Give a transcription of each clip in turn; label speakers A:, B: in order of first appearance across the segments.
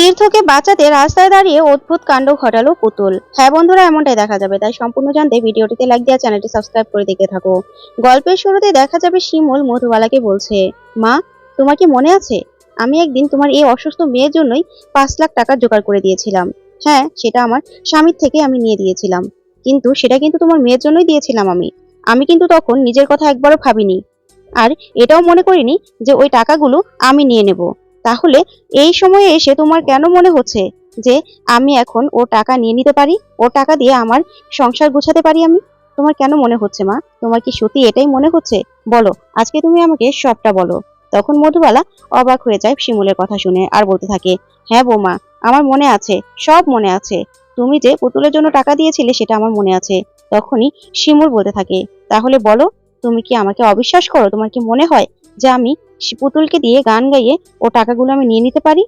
A: তীর্থকে বাঁচাতে রাস্তায় দাঁড়িয়ে অদ্ভুত কাণ্ড ঘটালো পুতুল। হ্যাঁ বন্ধুরা, এমনটাই দেখা যাবে। তাই সম্পূর্ণ জানতে ভিডিওটিতে লাইক দেওয়া চ্যানেলটি সাবস্ক্রাইব করে দেখতে থাকো। গল্পের শুরুতে দেখা যাবে শিমুল মধুবালাকে বলছে, মা, তোমার কি মনে আছে? আমি একদিন তোমার এই অসুস্থ মেয়ের জন্যই পাঁচ লাখ টাকা জোগাড় করে দিয়েছিলাম। হ্যাঁ সেটা আমার স্বামীর থেকে আমি নিয়ে দিয়েছিলাম। কিন্তু সেটা কিন্তু তোমার মেয়ের জন্যই দিয়েছিলাম আমি। আমি কিন্তু তখন নিজের কথা একবারও ভাবিনি। আর এটাও মনে করিনি যে ওই টাকাগুলো আমি নিয়ে নেব। তাহলে এই সময়ে এসে তোমার কেন মনে হচ্ছে যে আমি এখন ও টাকা নিয়ে নিতে পারি? ও টাকা দিয়ে আমার সংসার গোছাতে পারি আমি? তোমার কেন মনে হচ্ছে মা? তোমার কি সত্যি এটাই মনে হচ্ছে? বলো, আজকে তুমি আমাকে সবটা বলো। তখন মধুবালা অবাক হয়ে যায় শিমুলের কথা শুনে আর বলতে থাকে হ্যাঁ বৌমা, আমার মনে আছে, সব মনে আছে। তুমি যে পুতুলের জন্য টাকা দিয়েছিলে সেটা আমার মনে আছে। তখনই শিমুল বলতে থাকে, তাহলে বলো, তুমি কি আমাকে অবিশ্বাস করো? তোমার কি মনে হয় যে আমি পুতুলকে দিয়ে গান গাইয়ে ও টাকাগুলো আমি নিয়ে নিতে পারি?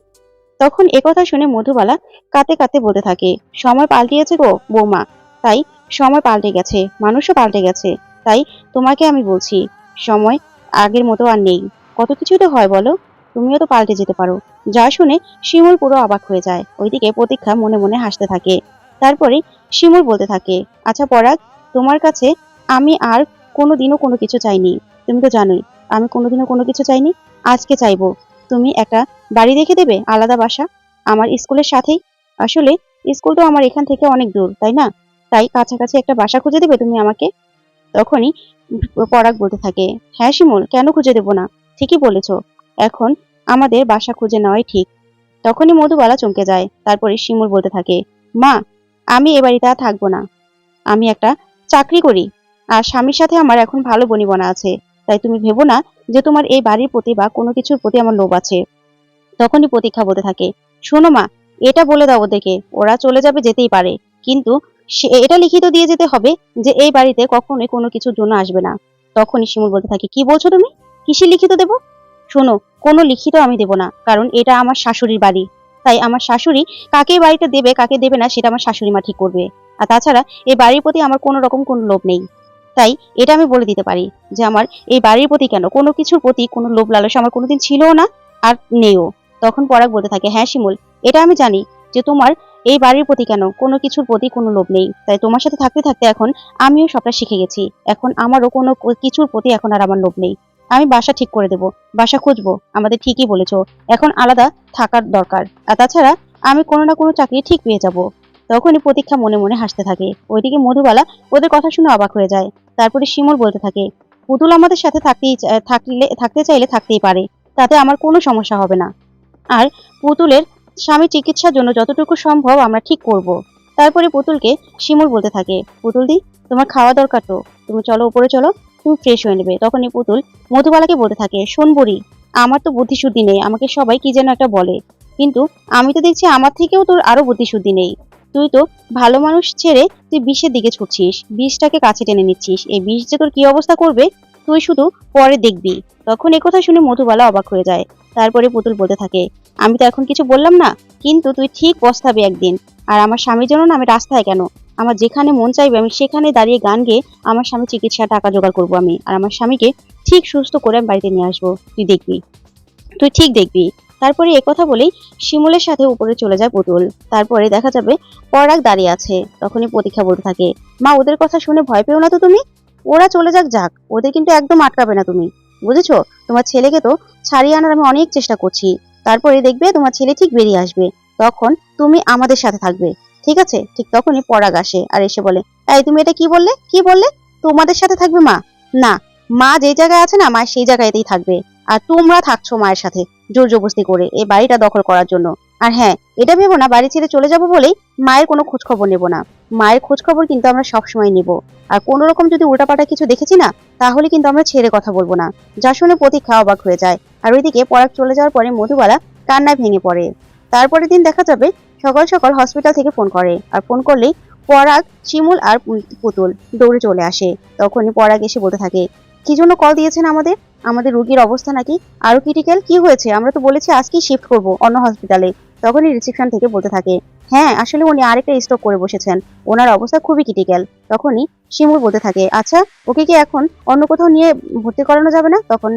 A: তখন একথা শুনে মধুবালা কাতে কাতে বলতে থাকে, সময় পাল্টিয়েছে গো বৌমা। তাই সময় পাল্টে গেছে, মানুষও পাল্টে গেছে। তাই তোমাকে আমি বলছি, সময় আগের মতো আর নেই। কত কিছুই তো হয় বলো? তুমিও তো পাল্টে যেতে পারো যা শুনে শিমুল পুরো অবাক হয়ে যায়। ওইদিকে প্রতীক্ষা মনে মনে হাসতে থাকে। তারপরে শিমুল বলতে থাকে আচ্ছা পরাগ, তোমার কাছে আমি আর কোনোদিনও কোনো কিছু চাইনি। তুমি তো জানোই আমি কোনোদিনও কোনো কিছু চাইনি। আজকে চাইব। তুমি একটা বাড়ি দেখে দেবে, আলাদা বাসা। আমার স্কুলের সাথেই। আসলে স্কুল তো আমার এখান থেকে অনেক দূর, তাই না? তাই কাছাকাছি একটা বাসা খুঁজে দেবে তুমি আমাকে? তখনই পরাগ বলতে থাকে হ্যাঁ শিমুল, কেন খুঁজে দেবো না? ঠিকই বলেছ। এখন আমাদের বাসা খুঁজে নেওয়াই ঠিক। তখনই মধুবালা চমকে যায়। তারপরে শিমুল বলতে থাকে, মা, আমি এ বাড়িতে আর থাকব না। আমি একটা চাকরি করি। আর স্বামীর সাথে আমার এখন ভালো বনিবনা আছে। তাই তুমি ভেবো না যে তোমার এই বাড়ির প্রতি বা কোনো কিছুর প্রতি আমার লোভ আছে। তখনই প্রতীক্ষা বলতে থাকে, শোনো মা, এটা বলে দাও ওদেরকে, ওরা চলে যাবে যেতেই পারে, কিন্তু এটা লিখিত দিয়ে যেতে হবে যে এই বাড়িতে কখনোই কোনো কিছুর জন্য আসবে না। তখনই শিমুল বলতে থাকে, কি বলছো তুমি? কিসে লিখিত দেব? শোনো, কোনো লিখিত আমি দেব না, কারণ এটা আমার শাশুড়ির বাড়ি। তাই আমার শাশুড়ি কাকে বাড়িতে দেবে, কাকে দেবে না, সেটা আমার শাশুড়ি মা ঠিক করবে। আর তাছাড়া এই বাড়ির প্রতি আমার কোনো রকম কোনো লোভ নেই। তাই এটা আমি বলে দিতে পারি যে আমার এই বাড়ির প্রতি কেন? কোনো কিছুর প্রতি কোনো লোভ লালসা আমার কোনোদিন ছিলও না আর নেও তখন পরাগ বলতে থাকে হ্যাঁ শিমুল, এটা আমি জানি যে তোমার এই বাড়ির প্রতি কেন কোনো কিছুর প্রতি কোনো লোভ নেই। তাই তোমার সাথে থাকতে থাকতে এখন আমিও সবটা শিখে গেছি। এখন আমারও কোনো কিছুর প্রতি এখন আর আমার লোভ নেই। আমি বাসা ঠিক করে দেব, বাসা খুঁজবো, আমাদের ঠিকই বলেছ। এখন আলাদা থাকার দরকার। আর তাছাড়া আমি কোনো না কোনো চাকরি ঠিক পেয়ে যাব। তখনই প্রতীক্ষা মনে মনে হাসতে থাকে। ওইদিকে মধুবালা ওদের কথা শুনে অবাক হয়ে যায়। তারপরে শিমুল বলতে থাকে, পুতুল আমাদের সাথে থাকতেই থাকলে, থাকতে চাইলে থাকতেই পারে, তাতে আমার কোনো সমস্যা হবে না। আর পুতুলের স্বামী চিকিৎসার জন্য যতটুকু সম্ভব আমরা ঠিক করব। তারপরে পুতুলকে শিমুল বলতে থাকে, পুতুল দি, তোমার খাওয়া দরকার তো, তুমি চলো উপরে চলো, তুমি ফ্রেশ হয়ে নেবে। তখনই পুতুল মধুবালাকে বলতে থাকে, শোন বুড়ি, আমার তো বুদ্ধিশুদ্ধি নেই, আমাকে সবাই কি যেন একটা বলে, কিন্তু আমি তো দেখছি আমার থেকেও তোর আরও বুদ্ধিশুদ্ধি নেই। তুই তো ভালো মানুষ ছেড়ে তুই বিষের দিকে ছুটছিস। বিষটাকে কাছে টেনে নিচ্ছিস। এই বিষ যে তোর কি অবস্থা করবে, তুই শুধু পরে দেখবি। তখন একথা শুনে মধুবালা অবাক হয়ে যায়। তারপরে পুতুল বলতে থাকে, আমি তো এখন কিছু বললাম না, কিন্তু তুই ঠিক পস্তাবি একদিন। আর আমার স্বামীর জন্য না আমি রাস্তায় কেন? আমার যেখানে মন চাইবে আমি সেখানে দাঁড়িয়ে গান গেয়ে আমার স্বামী চিকিৎসা টাকা জোগাড় করব আমি। আর আমার স্বামীকে ঠিক সুস্থ করে আমি বাড়িতে নিয়ে আসব। তুই দেখবি। তুই ঠিক দেখবি। তারপরে একথা বলেই শিমুলের সাথে উপরে চলে যায় পুতুল। তারপরে দেখা যাবে পরাগ দাঁড়িয়ে আছে, তখনই প্রতীক্ষা বলতে থাকে, মা, ওদের কথা শুনে ভয় পেও না তো তুমি? ওরা চলে যাক যাক, ওদের কিন্তু একদম আটকাবে না তুমি। বুঝেছ? তোমার ছেলেকে তো ছাড়িয়ে আনার আমি অনেক চেষ্টা করছি। তারপরে দেখবে তোমার ছেলে ঠিক বেরিয়ে আসবে। তখন তুমি আমাদের সাথে থাকবে। ঠিক আছে? ঠিক তখনই পরাগ আসে আর এসে বলে, এই, তুমি এটা কি বললে? কি বললে? তোমাদের সাথে থাকবে মা? না, মা যে জায়গায় আছে না, মা সেই জায়গাতেই থাকবে। আর তোমরা থাকছো মায়ের সাথে। জোর জবরদস্তি করে এই বাড়িটা দখল করার জন্য। আর হ্যাঁ এটা ভেবো না, বাড়ি ছেড়ে চলে যাব বলেই মায়ের কোনো খোঁজ খবর নেব না। মায়ের খোঁজ খবর কিন্তু আমরা সবসময় নেব। আর কোনো রকম যদি উল্টাপাল্টা কিছু দেখেছি না, তাহলে কিন্তু আমরা ছেড়ে কথা বলব না। যা শুনে প্রতীক্ষা অবাক হয়ে যায়। আর ওইদিকে পরাগ চলে যাওয়ার পরে মধুবালা কান্নায় ভেঙে পড়ে। তারপরের দিন দেখা যাবে সকাল সকাল হসপিটাল থেকে ফোন করে। আর ফোন করলেই পরাগ, শিমুল আর পুতুল দৌড়ে চলে আসে। তখনই পরাগ এসে বলতে থাকে কি জন্য কল দিয়েছেন আমাদের? আমাদের রোগীর অবস্থা নাকি আরও ক্রিটিক্যাল কি হয়েছে? আমরা তো বলেছি আজকেই শিফট করব অন্য হসপিটালে তখনই রিসেপশন থেকে বলতে থাকে হ্যাঁ আসলে উনি আরেকটা স্ট্রোক করে বসেছেন। ওনার অবস্থা খুবই ক্রিটিক্যাল তখনই শিমুল বলতে থাকে আচ্ছা ওকে কি এখন অন্য কোথাও নিয়ে ভর্তি করানো যাবে না? তখন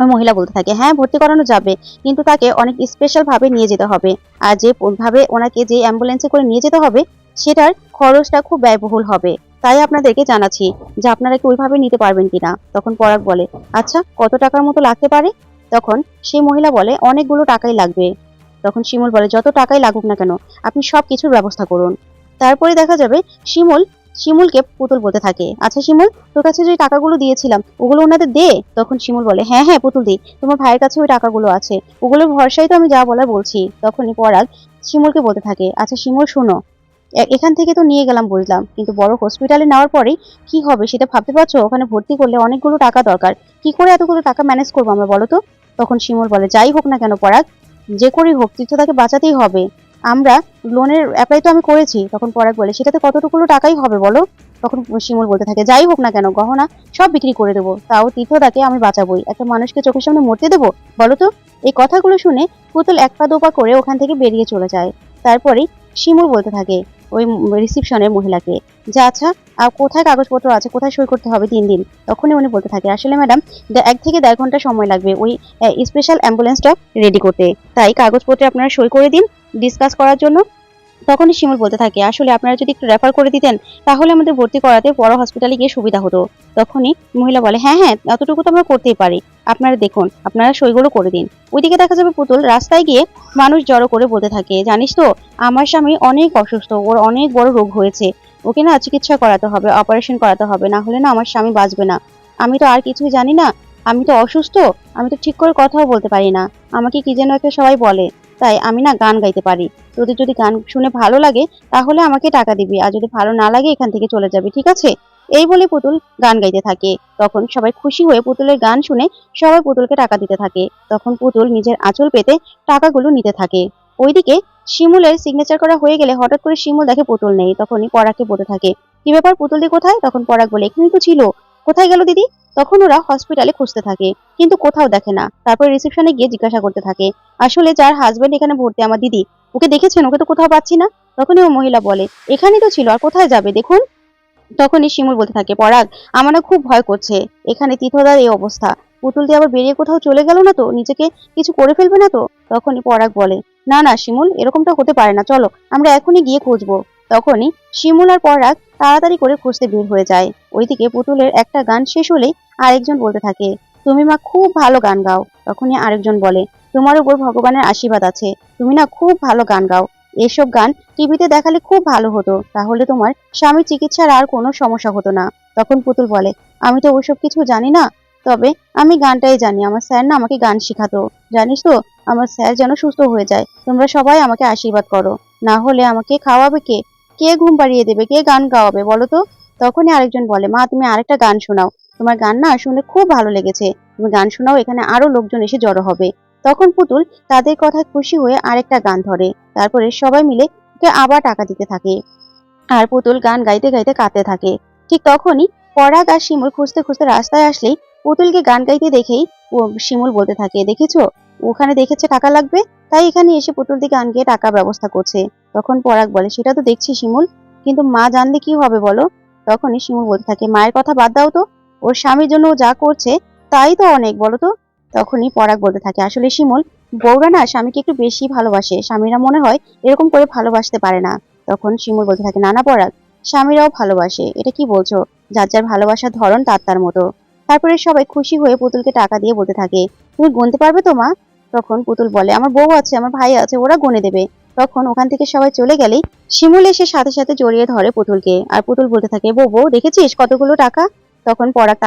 A: মহিলা বলতে থাকে হ্যাঁ ভর্তি করানো যাবে, কিন্তু তাকে অনেক স্পেশাল ভাবে নিয়ে যেতে হবে। আর যে ভাবে ওনাকে যে অ্যাম্বুলেন্সে করে নিয়ে যেতে হবে, সেটার খরচটা খুব ব্যয়বহুল হবে। তাই আপনাদেরকে জানাচ্ছি যে আপনারা কি ওইভাবে নিতে পারবেন কিনা। তখন পরাগ বলে আচ্ছা কত টাকার মতো লাগতে পারে? তখন সেই মহিলা বলে, অনেকগুলো টাকাই লাগবে। তখন শিমুল বলে, যত টাকাই লাগুক না কেন, আপনি সব কিছুর ব্যবস্থা করুন। তারপরে দেখা যাবে শিমুল, শিমুলকে পুতুল বলতে থাকে আচ্ছা শিমুল, তোর কাছে যে টাকাগুলো দিয়েছিলাম, ওগুলো ওনাদের দে। তখন শিমুল বলে হ্যাঁ হ্যাঁ পুতুল দি, তোমার ভাইয়ের কাছে ওই টাকাগুলো আছে, ওগুলোর ভরসায় তো আমি যা বলার বলছি। তখনই পরাগ শিমুলকে বলতে থাকে আচ্ছা শিমুল, শোনো এখান থেকে তো নিয়ে গেলাম বুঝলাম। কিন্তু বড় হসপিটালে নেওয়ার পরেই কি হবে সেটা ভাবতে পারছ? ওখানে ভর্তি করলে অনেকগুলো টাকা দরকার। কি করে এতগুলো টাকা ম্যানেজ করব আমরা বলো তো? তখন শিমুল বলে, যাই হোক না কেন পরাগ, যে করেই হোক তুই তো তাকে বাঁচাতেই হবে। আমরা লোনের অ্যাপ্লাই তো আমি করেছি। তখন পরাগ বলে, সেটাতে কতটুকুলো টাকাই হবে বলো? তখন শিমুল বলতে থাকে, যাই হোক না কেন, গহনা সব বিক্রি করে দেবো। তাও তীর্থদাকে আমি বাঁচাবোই। একটা মানুষকে চোখের সামনে মরতে দেবো? বলো তো? এই কথাগুলো শুনে পুতুল এক পা দোপা করে ওখান থেকে বেরিয়ে চলে যায়। তারপরেই শিমুল বলতে থাকে ওই রিসিপশনের মহিলাকে, যে আচ্ছা আর কোথায় কাগজপত্র আছে, কোথায় সই করতে হবে তিন দিন? তখনই উনি বলতে থাকে, আসলে ম্যাডাম এক থেকে দেড় ঘণ্টা সময় লাগবে ওই স্পেশাল অ্যাম্বুলেন্সটা রেডি করতে। তাই কাগজপত্রে আপনারা সই করে দিন ডিসকাস করার জন্য। তখনই শিমুল বলতে থাকে, আসলে আপনারা যদি একটু রেফার করে দিতেন, তাহলে আমাদের ভর্তি করাতে বড় হসপিটালে গিয়ে সুবিধা হতো। তখনই মহিলা বলে হ্যাঁ হ্যাঁ এতটুকু তো আমরা করতেই পারি। আপনারা দেখুন, আপনারা সইগুলো করে দিন। ওইদিকে দেখা যাবে পুতুল রাস্তায় গিয়ে মানুষ জড়ো করে বলতে থাকে, জানিস তো, আমার স্বামী অনেক অসুস্থ, ওর অনেক বড় রোগ হয়েছে। ওকে না চিকিৎসা করাতে হবে অপারেশন করাতে হবে, না হলে না আমার স্বামী বাঁচবে না। আমি তো আর কিছুই জানি না, আমি তো অসুস্থ, আমি তো ঠিক করে কথাও বলতে পারি না। আমাকে কি যেন একটা সবাই বলে, তাই আমি না গান গাইতে পারি। তোদের যদি গান শুনে ভালো লাগে, তাহলে আমাকে টাকা দিবি, আর যদি ভালো না লাগে, এখান থেকে চলে যাবি, ঠিক আছে? এই বলে পুতুল গান গাইতে থাকে। তখন সবাই খুশি হয়ে পুতুলের গান শুনে সবাই পুতুলকে টাকা দিতে থাকে। তখন পুতুল নিজের আঁচল পেতে টাকাগুলো নিতে থাকে। ওইদিকে শিমুলের সিগনেচার করা হয়ে গেলে হঠাৎ করে শিমুল দেখে পুতুল নেই। তখনই পরাগকে বলতে থাকে, কি ব্যাপার পুতুল দি কোথায়? তখন পরাগ বলে এখানেই তো ছিল। কোথায় গেল দিদি? তখন ওরা হসপিটালে খুঁজতে থাকে, কিন্তু কোথাও দেখে না। তারপর রিসেপশনে গিয়ে জিজ্ঞাসা করতে থাকে, আসলে যার হাজবেন্ড এখানে ভর্তি আমার দিদি? ওকে দেখেছেন? ওকে তো কোথাও পাচ্ছি না? তখনই ও মহিলা বলে এখানেই তো ছিল, আর কোথায় যাবে? দেখুন। তখনই শিমুল বলতে থাকে, পরাগ, আমার না খুব ভয় করছে। এখানে তীর্থদার এই অবস্থা। পুতুল দিয়ে আবার বেরিয়ে কোথাও চলে গেল না তো? নিজেকে কিছু করে ফেলবে না তো? তখনই পরাগ বলে, না না, শিমুল, এরকমটা হতে পারে না। চলো, আমরা এখনই গিয়ে খুঁজবো। তখনই শিমুল আর পরাগ তাড়াতাড়ি করে খুঁজতে বের হয়ে যায়। ওইদিকে পুতুলের একটা গান শেষ হলেই আরেকজন বলতে থাকে, তুমি মা খুব ভালো গান গাও। তখনই আরেকজন বলে, তোমার উপর ভগবানের আশীর্বাদ আছে। তুমি না খুব ভালো গান গাও। এসব গান টিভিতে দেখালে খুব ভালো হতো। তাহলে তোমার স্বামীর চিকিৎসার আর কোনো সমস্যা হতো না। তখন পুতুল বলে, আমি তো ওইসব কিছু জানি না। তবে আমি গানটাই জানি। আমার স্যার না আমাকে গান শেখাতো। জানিস তো, আমার স্যার যেন সুস্থ হয়ে যায়। তোমরা সবাই আমাকে আশীর্বাদ করো। না হলে আমাকে খাওয়াবে কে? কে ঘুম পাড়িয়ে দেবে? কে গান গাওয়াবে? বলো তো? তখনই আরেকজন বলে, মা, তুমি আরেকটা গান শোনাও। তোমার গান না শুনে খুব ভালো লেগেছে। তুমি গান শোনাও, এখানে আরও লোকজন এসে জড়ো হবে। তখন পুতুল তাদের কথায় খুশি হয়ে আরেকটা গান ধরে। তারপরে সবাই মিলে ওকে আবার টাকা দিতে থাকে। আর পুতুল গান গাইতে গাইতে কাঁদতে থাকে। ঠিক তখনই পরাগ আর শিমুল খুঁজতে খুঁজতে রাস্তায় আসলেই পুতুলকে গান গাইতে দেখেই ও শিমুল বলতে থাকে, দেখেছ? ওখানে দেখেছে টাকা লাগবে? তাই এখানে এসে পুতুল দিকে গিয়ে টাকা ব্যবস্থা করছে। তখন পরাগ বলে, সেটা তো দেখছি শিমুল, কিন্তু মা জানলে কি হবে বলো? তখনই শিমুল বলতে থাকে, মায়ের কথা বাদ দাও তো। ওর স্বামীর জন্য যা করছে, তাই তো অনেক, বলো তো। তখনই পরাগ বলতে থাকে, আসলে শিমুল, বউরা না স্বামীকে একটু বেশি ভালোবাসে। স্বামীরা মনে হয় এরকম করে ভালোবাসতে পারে না। তখন শিমুল বলতে থাকে নানা পরাগ, স্বামীরাও ভালোবাসে। এটা কি বলছো? যার যার ভালোবাসার ধরন তার তার মতো। তারপরে সবাই খুশি হয়ে পুতুলকে টাকা দিয়ে বলতে থাকে, তুমি গুনতে পারবে তো, মা? তখন পুতুল বলে, আমার বউ আছে, আমার ভাই আছে, ওরা গুনে দেবে। তখন ওখান থেকে সবাই চলে গেলেই শিমুল এসে সাথে সাথে জড়িয়ে ধরে পুতুলকে। আর পুতুল বলতে থাকে, বউ বউ, দেখেছিস কতগুলো টাকা? তখন পরাগ